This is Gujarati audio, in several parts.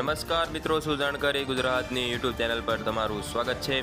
નમસ્કાર મિત્રો શું જાણકારી ગુજરાતની યુટ્યુબ ચેનલ પર તમારું સ્વાગત છે?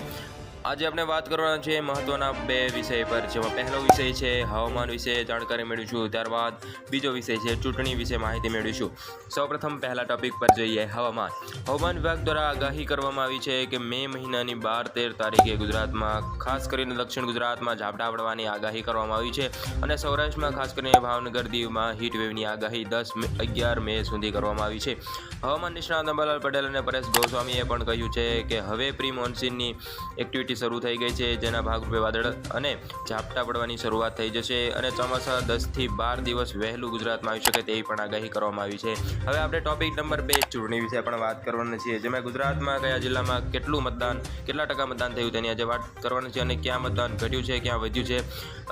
આજે આપણે વાત કરવાના છે મહત્વના બે વિષય પર. જેમાં પહેલો વિષય છે હવામાન વિશે જાણકારી મેળવીશું, ત્યારબાદ બીજો વિષય છે ચૂંટણી વિશે માહિતી મેળવીશું. સૌપ્રથમ પહેલા ટોપિક પર જઈએ હવામાન. હવામાન વિભાગ દ્વારા આગાહી કરવામાં આવી છે કે મે મહિનાની બાર તેર તારીખે ગુજરાતમાં, ખાસ કરીને દક્ષિણ ગુજરાતમાં ઝાપટા પડવાની આગાહી કરવામાં આવી છે અને સૌરાષ્ટ્રમાં ખાસ કરીને ભાવનગર દીવમાં વેવની આગાહી દસ અગિયાર મે સુધી કરવામાં આવી છે. હવામાન નિષ્ણાત અંબાલાલ પટેલ અને પરેશ ગોસ્વામીએ પણ કહ્યું છે કે હવે પ્રી મોન્સૂનની એક્ટિવિટી શરૂ થઈ ગઈ છે, જેના ભાગરૂપે વાદળ અને ઝાપટા પડવાની શરૂઆત થઈ જશે અને ચોમાસા દસથી બાર દિવસ વહેલું ગુજરાતમાં આવી શકે તેવી પણ આગાહી કરવામાં આવી છે. હવે આપણે ટોપિક નંબર બે ચૂંટણી વિશે પણ વાત કરવાના છીએ, જેમાં ગુજરાતમાં કયા જિલ્લામાં કેટલું મતદાન, કેટલા ટકા મતદાન થયું તેની આજે વાત કરવાની છે અને ક્યાં મતદાન ઘટ્યું છે, ક્યાં વધ્યું છે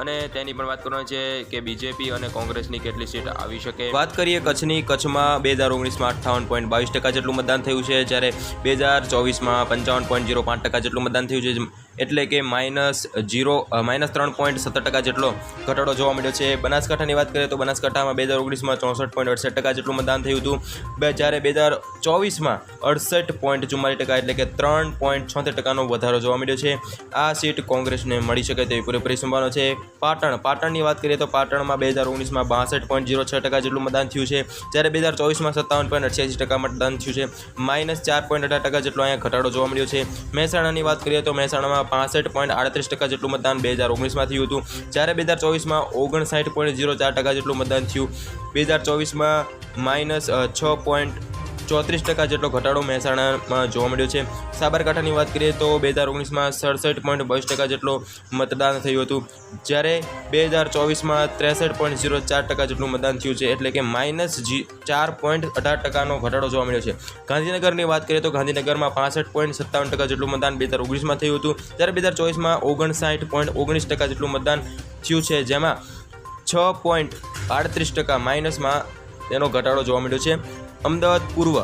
અને તેની પણ વાત કરવાની છે કે બીજેપી અને કોંગ્રેસની કેટલી સીટ આવી શકે. વાત કરીએ કચ્છની, કચ્છમાં બે હજાર ઓગણીસમાં અઠ્ઠાવન પોઈન્ટ બાવીસ ટકા જેટલું મતદાન થયું છે, જ્યારે બે હજાર ચોવીસમાં પંચાવન પોઈન્ટ ઝીરો પાંચ ટકા જેટલું મતદાન થયું છે એટલે કે માઇનસ જીરો માઇનસ ત્રણ પોઈન્ટ સત્તર ટકા જેટલો ઘટાડો જોવા મળ્યો છે. બનાસકાંઠાની વાત કરીએ તો બનાસકાંઠામાં બે હજાર ઓગણીસમાં ચોસઠ પોઈન્ટ અડસઠ ટકા જેટલું મતદાન થયું હતું. બે, જ્યારે બે હજાર ચોવીસમાં અડસઠ પોઈન્ટ ચુમ્માલીસ ટકા એટલે કે ત્રણ પોઈન્ટ છોતેર ટકાનો વધારો જોવા મળ્યો છે. આ સીટ કોંગ્રેસને મળી શકે તેવી પૂરેપૂરી સંભાવના છે. પાટણ, પાટણની વાત કરીએ તો પાટણમાં બે હજાર ઓગણીસમાં બાસઠ પોઈન્ટ ઝીરો છ ટકા જેટલું મતદાન થયું છે. જ્યારે બે હજાર ચોવીસમાં સત્તાવન પોઈન્ટ અઠ્યાસી ટકા મતદાન થયું છે. માઇનસ ચાર પોઈન્ટ અઢાર ટકા જેટલો અહીંયા ઘટાડો જોવા મળ્યો છે. મહેસાણાની વાત કરીએ તો મહેસાણામાં પાસઠ પોઈન્ટ આડત્રીસ ટકા જેટલું મતદાન બે હજાર ઓગણીસમાં થયું હતું. જ્યારે બે હજાર ચોવીસમાં ઓગણસાઠ પોઈન્ટ ઝીરો ચાર ટકા જેટલું મતદાન થયું. બે હજાર ચોવીસમાં માઇનસ છ પોઈન્ટ ચોત્રીસ ટકા જેટલો ઘટાડો મહેસાણામાં જોવા મળ્યો છે. સાબરકાંઠાની વાત કરીએ તો બે હજાર ઓગણીસમાં સડસઠ પોઈન્ટ બાવીસ ટકા જેટલો મતદાન થયું હતું. જ્યારે બે હજાર ચોવીસમાં ત્રેસઠ પોઈન્ટ ઝીરો ચાર ટકા જેટલું મતદાન થયું છે, એટલે કે માઇનસ જી, ચાર પોઈન્ટ અઢાર ટકાનો ઘટાડો જોવા મળ્યો છે. ગાંધીનગરની વાત કરીએ તો ગાંધીનગરમાં પાસઠ પોઈન્ટ સત્તાવન ટકા જેટલું મતદાન બે હજાર ઓગણીસમાં થયું હતું. જ્યારે બે હજાર ચોવીસમાં ઓગણસાઠ પોઈન્ટ ઓગણીસ ટકા જેટલું મતદાન થયું છે, જેમાં છ પોઈન્ટ આડત્રીસ ટકા માઇનસમાં તેનો ઘટાડો જોવા મળ્યો છે. અમદાવાદ પૂર્વ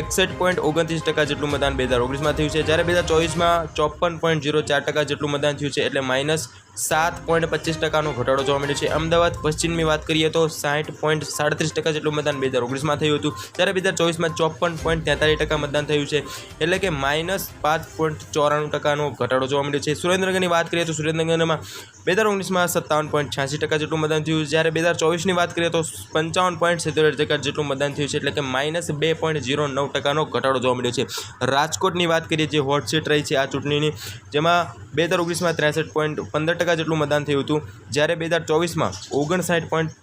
એકસઠ પોઈન્ટ ઓગણત્રીસ ટકા જેટલું મતદાન બે હજાર ઓગણીસમાં થયું છે. જ્યારે બે હજાર ચોવીસમાં ચોપન પોઈન્ટ ઝીરો ચાર ટકા જેટલું મતદાન થયું છે, એટલે માઇનસ સાત પોઈન્ટ પચીસ ટકાનો ઘટાડો જોવા મળ્યો છે. અમદાવાદ પશ્ચિમની વાત કરીએ તો સાઠ પોઈન્ટ સાડત્રીસ ટકા જેટલું મતદાન બે હજાર ઓગણીસમાં થયું હતું. જ્યારે બે હજાર ચોવીસમાં ચોપન પોઈન્ટ તેતાલીસ ટકા મતદાન થયું છે. એટલે કે માઇનસ પાંચ પોઈન્ટ ચોરાણું ટકાનો ઘટાડો જોવા મળ્યો છે. સુરેન્દ્રનગરની વાત કરીએ તો સુરેન્દ્રનગરમાં બે હજાર ઓગણીસમાં સત્તાવન પોઈન્ટ છ્યાસી ટકા જેટલું મતદાન થયું. જ્યારે બે હજાર ચોવીસની વાત કરીએ તો પંચાવન પોઈન્ટ સિત્તેર ટકા જેટલું મતદાન થયું છે. એટલે કે માઇનસ બે પોઈન્ટ ઝીરો નવ ટકાનો ઘટાડો જોવા મળ્યો છે. રાજકોટની વાત કરીએ જે હોટ સીટ રહી છે આ ચૂંટણીની, જેમાં બે હજાર ઓગણીસમાં ત્રેસઠ પોઈન્ટ પંદર ટકા જેટલું મતદાન થયું હતું. જ્યારે બે હજાર ચોવીસમાં ઓગણસાઠ પોઈન્ટ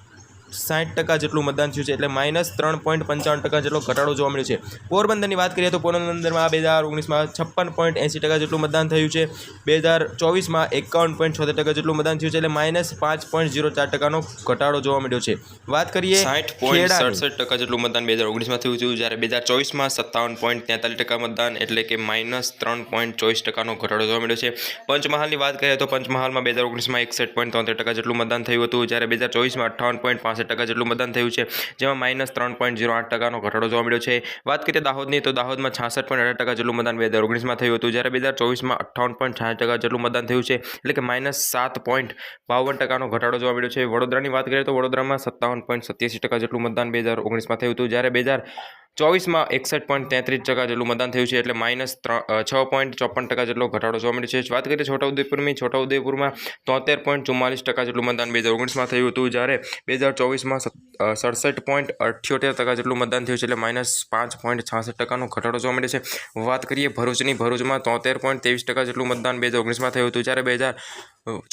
સાઠ ટકા જેટલું મતદાન થયું છે, એટલે માઇનસ ત્રણ પોઈન્ટ પંચાવન ટકા જેટલો ઘટાડો જોવા મળ્યો છે પોરબંદરની વાત કરીએ તો પોરબંદરમાં બે હજાર ઓગણીસમાં છપ્પન પોઈન્ટ એંસી ટકા જેટલું મતદાન થયું છે, બે હજાર ચોવીસમાં એકાવન પોઈન્ટ છોતેર ટકા જેટલું મતદાન થયું છે, એટલે માઇનસ પાંચ પોઈન્ટ ઝીરો ચાર ટકાનો ઘટાડો જોવા મળ્યો છે વાત કરીએ સાઠ પોઈન્ટ. સડસઠ ટકા જેટલું મતદાન બે હજાર ઓગણીસમાં થયું હતું જ્યારે બે હજાર ચોવીસમાં સત્તાવન પોઈન્ટ તેતાલીસ ટકા મતદાન, એટલે કે માઇનસ ત્રણ પોઈન્ટ ચોવીસ ટકાનો ઘટાડો જોવા મળ્યો છે પંચમહાલની વાત કરીએ તો પંચમહાલમાં બે હજાર ઓગણીસમાં એકસઠ પોઈન્ટ તોતેર ટકા જેટલું મતદાન થયું હતું, જ્યારે બે હજાર ચોવીસમાં અઠાવન પોઈન્ટ પાસઠ ટકા જેટલું મતદાન થયું છે, જેમાં માઇનસ ત્રણ પોઈન્ટ ઝીરો આઠ ટકાનો ઘટાડો જોવા મળ્યો છે. વાત કરીએ દાહોદની, તો દાહોદમાં છાસઠ પોઈન્ટ અઢાર ટકા જેટલું મતદાન બે હજાર ઓગણીસમાં થયું હતું. જ્યારે બે હજાર ચોવીસમાં અઠ્ઠાવન પોઈન્ટ છાસઠ ટકા જેટલું મતદાન થયું છે, એટલે કે માઇનસ સાત પોઈન્ટ બાવન ટકાનો ઘટાડો જોવા મળ્યો છે. વડોદરાની વાત કરીએ તો વડોદરામાં સત્તાવન પોઈન્ટ સત્યાસી ટકા જેટલું મતદાન બે હજાર ઓગણીસમાં થયું હતું. જ્યારે બે હજાર ચોવીસમાં એકસઠ પોઈન્ટ તેત્રીસ ટકા જેટલું મતદાન થયું છે એટલે માઇનસ છ પોઈન્ટ ચોપન ટકા જેટલો ઘટાડો જોવા મળ્યો છે. વાત કરીએ છોટાઉદેપુરની છોટાઉદેપુરમાં તોતેર પોઈન્ટ ચુમ્માલીસ ટકા જેટલું મતદાન બે હજાર ઓગણીસમાં થયું હતું જ્યારે બે હજાર ચોવીસમાં સડસઠ પોઈન્ટ અઠ્યોતેર ટકા જેટલું મતદાન થયું છે એટલે માઇનસ પાંચ પોઈન્ટ છાસઠ ટકાનો ઘટાડો જોવા મળ્યો છે. વાત કરીએ ભરૂચની, ભરૂચમાં તોતેર પોઈન્ટ ત્રેવીસ ટકા જેટલું મતદાન બે હજાર ઓગણીસમાં થયું હતું જ્યારે બે હજાર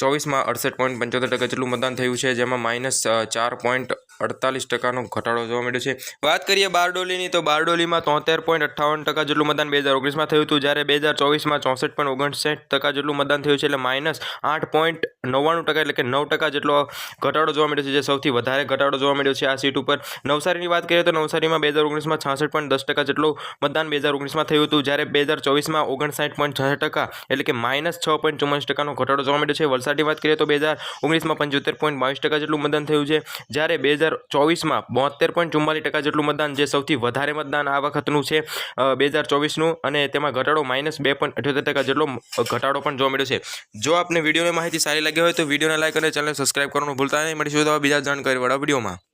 ચોવીસમાં અડસઠ પોઈન્ટ પંચોતેર ટકા જેટલું મતદાન થયું છે, જેમાં માઇનસ ચાર પોઈન્ટ અડતાલીસ ટકાનો ઘટાડો જોવા મળ્યો છે. વાત કરીએ બારડોલીની, તો બારડોલીમાં તોતેર પોઈન્ટ અઠ્ઠાવન ટકા જેટલું મતદાન બે હજાર ઓગણીસમાં થયું હતું. જ્યારે બે હજાર ચોવીસમાં ચોસઠ પોઈન્ટ ઓગણસાઠ ટકા જેટલું મતદાન થયું છે, એટલે માઇનસ આઠ પોઈન્ટ નવ્વાણું ટકા એટલે કે નવ ટકા જેટલો ઘટાડો જોવા મળ્યો છે, જે સૌથી વધારે ઘટાડો જોવા મળ્યો છે આ સીટ ઉપર. નવસારીની વાત કરીએ તો નવસારીમાં બે હજાર ઓગણીસમાં છાસઠ પોઈન્ટ દસ ટકા જેટલું મતદાન બે હજાર ઓગણીસમાં થયું હતું. જ્યારે બે હજાર ચોવીસમાં ઓગણસાઠ પોઈન્ટ છ ટકા એટલે કે માઇનસ છ પોઈન્ટ ચુમ્માલીસ ટકાનો ઘટાડો જોવા મળ્યો છે. વલસાડની વાત કરીએ તો બે હજાર ઓગણીસમાં પંચોતેર પોઈન્ટ બાવીસ ટકા જેટલું મતદાન થયું છે. જ્યારે બે હજાર ચોવીસમાં બોતેર પોઈન્ટ ચુમ્માલીસ ટકા જેટલું મતદાન, જે સૌથી વધારે મતદાન આ વખતનું છે બે હજાર ચોવીસનું. અને તેમાં ઘટાડો માઇનસ બે પોઈન્ટ અઠ્યોતેર ટકા જેટલો ઘટાડો પણ જોવા મળ્યો છે. જો આપને વિડીયોની માહિતી સારી લાગી હોય તો વિડીયોને લાઇક અને ચેનલ સબસ્ક્રાઇબ કરવાનું ભૂલતા નહીં. મળીશું તો બીજા જાણકારીવાળા વિડીયોમાં.